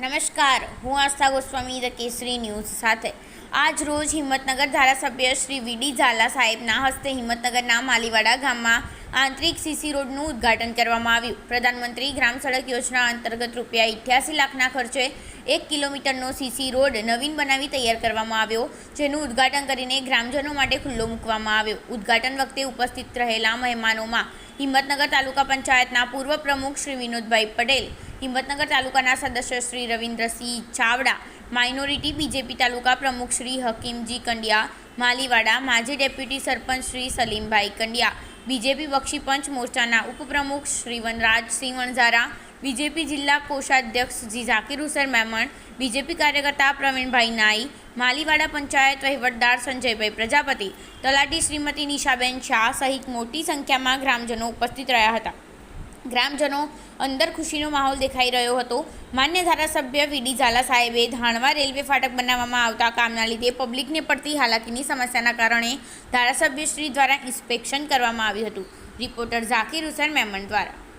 નમસ્કાર, હું Astha Goswami, the Kesari news સાથે. આજ રોજ હિંમતનગર ધારાસભ્ય શ્રી વીડી ઝાલા સાહેબના હસ્તે હિંમતનગરના માલીવાડા ગામમાં આંતરિક સીસી રોડનું ઉદ્ઘાટન કરવામાં આવ્યું. પ્રધાનમંત્રી ગ્રામ સડક યોજના અંતર્ગત રૂપિયા ઇઠ્યાસી લાખના ખર્ચે એક કિલોમીટરનો સીસી રોડ નવીન બનાવી તૈયાર કરવામાં આવ્યો, જેનું ઉદ્ઘાટન કરીને ગ્રામજનો માટે ખુલ્લો મૂકવામાં આવ્યો. ઉદ્ઘાટન વખતે ઉપસ્થિત રહેલા મહેમાનોમાં હિંમતનગર તાલુકા પંચાયતના પૂર્વ પ્રમુખ શ્રી વિનોદભાઈ પટેલ, હિંમતનગર તાલુકાના સદસ્ય શ્રી રવિન્દ્રસિંહ ચાવડા, માઇનોરિટી બીજેપી તાલુકા પ્રમુખ શ્રી હકીમજી કંડિયા, માલીવાડા માજી ડેપ્યુટી સરપંચ શ્રી સલીમભાઈ કંડિયા, બીજેપી બક્ષી પંચ મોરચાના ઉપપ્રમુખ શ્રી વનરાજસિંહ વણઝારા બીજેપી જિલ્લા કોષાધ્યક્ષ જી ઝાકીર હુસેન મેમણ, બીજેપી કાર્યકર્તા પ્રવીણભાઈ નાઈ, માલીવાડા પંચાયત વહીવટદાર સંજયભાઈ પ્રજાપતિ, તલાટી શ્રીમતી નિશાબેન શાહ સહિત મોટી સંખ્યામાં ગ્રામજનો ઉપસ્થિત રહ્યા હતા. ગ્રામજનો અંદર ખુશીનો માહોલ દેખાઈ રહ્યો હતો. માન્ય ધારાસભ્ય વીડી ઝાલા સાહેબે ધાણવા રેલવે ફાટક બનાવવામાં આવતા કામના લીધે પબ્લિકને પડતી હાલાકીની સમસ્યાના કારણે ધારાસભ્યશ્રી દ્વારા ઇન્સ્પેક્શન કરવામાં આવ્યું હતું. રિપોર્ટર ઝાકીર હુસેન મેમણ દ્વારા.